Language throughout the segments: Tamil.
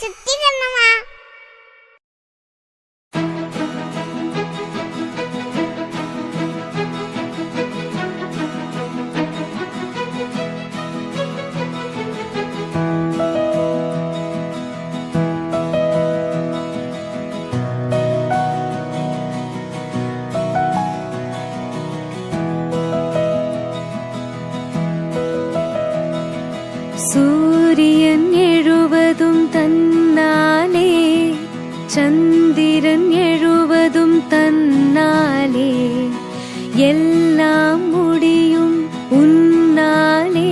சுத்தி வரணுமா? சூரியன் சந்திரன் எழுவதும் தன்னாலே எல்லாம் முடியும் உன்னாலே.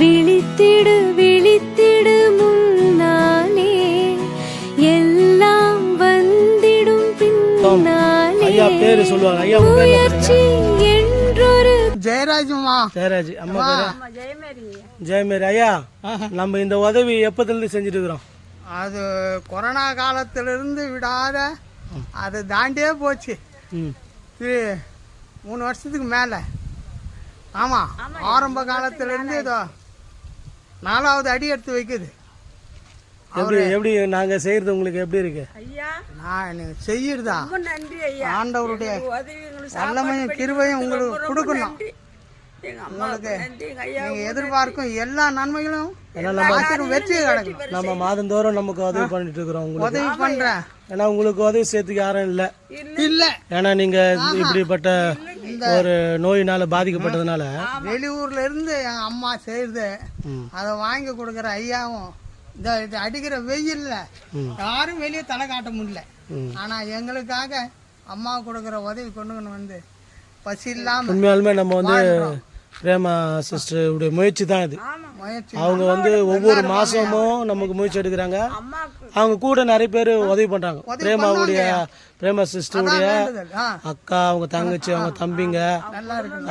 விழித்திடு விழித்திடு முன்னாலே. எல்லாம் வந்திடும் பின்னாலே. முயற்சி என்றொரு ஜெயராஜ்மா ஜெயராஜ் அம்மா ஜெயமேரி. ஐயா நம்ம இந்த உதவி எப்பத்துல செஞ்சுட்டு இருக்கிறோம்? அது கொரோனா காலத்திலிருந்து விடாத அது தாண்டியே போச்சு. இது மூணு வருஷத்துக்கு மேலே. ஆமாம் ஆரம்ப காலத்திலிருந்து இதோ நாலாவது அடி எடுத்து வைக்குது. எப்படி எப்படி நாங்க செய்யறது உங்களுக்கு எப்படி இருக்கு? நான் செய்யறதா? ஆண்டவருடைய வல்லமையும் கிருபையும் உங்களுக்கு கொடுக்கணும். நீங்க எதிர்பார்க்கும் எல்லா நன்மைகளும் வெற்றி கிடக்கணும் நம்ம மாதந்தோறும் நமக்கு உதவி பண்ணிட்டு இருக்கிறோம் உங்களுக்கு. உதவி பண்றேன் ஏன்னா உங்களுக்கு உதவி செய்யறதுக்கு யாரும் இல்லை. இல்ல. ஏன்னா நீங்க இப்படிப்பட்ட ஒரு நோயினால பாதிக்கப்பட்டதுனால. வெளியூர்ல இருந்து என் அம்மா செய்யுது. ம். அதை வாங்கி கொடுக்குற ஐயாவும் இந்த இது அடிக்கிற வெயில்ல யாரும் வெளியே தலை காட்ட முடியல. ஆனா எங்களுக்காக அம்மா கொடுக்குற உதவி கொண்டு வந்து பசி இல்லாம உண்மையாலுமே நம்ம வந்து பிரேமா சிஸ்டர் உடைய முயற்சி தான் இது. அவங்க வந்து ஒவ்வொரு மாசமும் நமக்கு முயற்சி எடுக்கிறாங்க. அவங்க கூட நிறைய பேர் உதவி பண்றாங்க. பிரேமாவுடைய பிரேமா சிஸ்டருடைய அக்கா அவங்க தங்கச்சி அவங்க தம்பிங்க.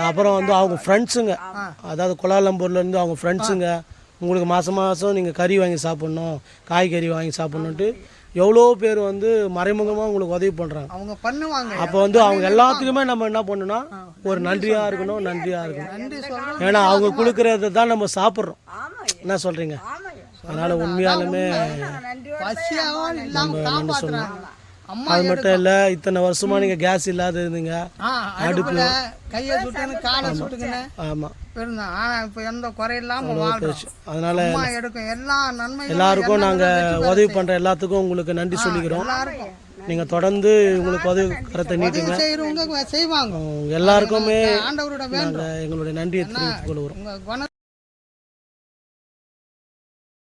அப்புறம் வந்து அவங்க ஃப்ரெண்ட்ஸுங்க அதாவது கோலாலம்பூர்ல இருந்து அவங்க ஃப்ரெண்ட்ஸுங்க உங்களுக்கு மாசம் மாசம் நீங்க கறி வாங்கி சாப்பிடணும் காய்கறி வாங்கி சாப்பிடணுன்ட்டு எவ்வளோ பேர் வந்து மறைமுகமாக உங்களுக்கு உதவி பண்றாங்க? அவங்க பண்ணுவாங்க. அப்போ வந்து அவங்க எல்லாத்துக்குமே நம்ம என்ன பண்ணணும்னா ஒரு நன்றியா இருக்கணும் நன்றியா இருக்கணும். ஏன்னா அவங்க கொடுக்கறத தான் நம்ம சாப்பிட்றோம். என்ன சொல்றீங்க? அதனால உண்மையாலுமே இல்லாம காப்பாத்துறாங்க. அம்மா அது மட்டும் இல்ல இத்தனை வருஷமா நீங்க கேஸ் இல்லாத இருந்தீங்க. அடுப்புல. கையை சுட்டுன்னு காலை சுட்டுக்கின்னு. ஆமா. இருந்தோம் ஆனா இப்ப எந்த குறையில்லாம வாழ்றோம். அதனால எடுக்கும். எல்லா நன்மைகளும் எல்லாருக்கும் நாங்க உதவி பண்ற எல்லாத்துக்கும் உங்களுக்கு நன்றி சொல்லிக்கிறோம். எல்லாருக்கும். நீங்க தொடர்ந்து உங்களுக்கு உதவி கரத்தை நீட்டுங்க செய்வாங்க. எல்லாருக்குமே ஆண்டவரோட எங்களுடைய நன்றியை தெரிவித்துக் கொள்கிறோம்.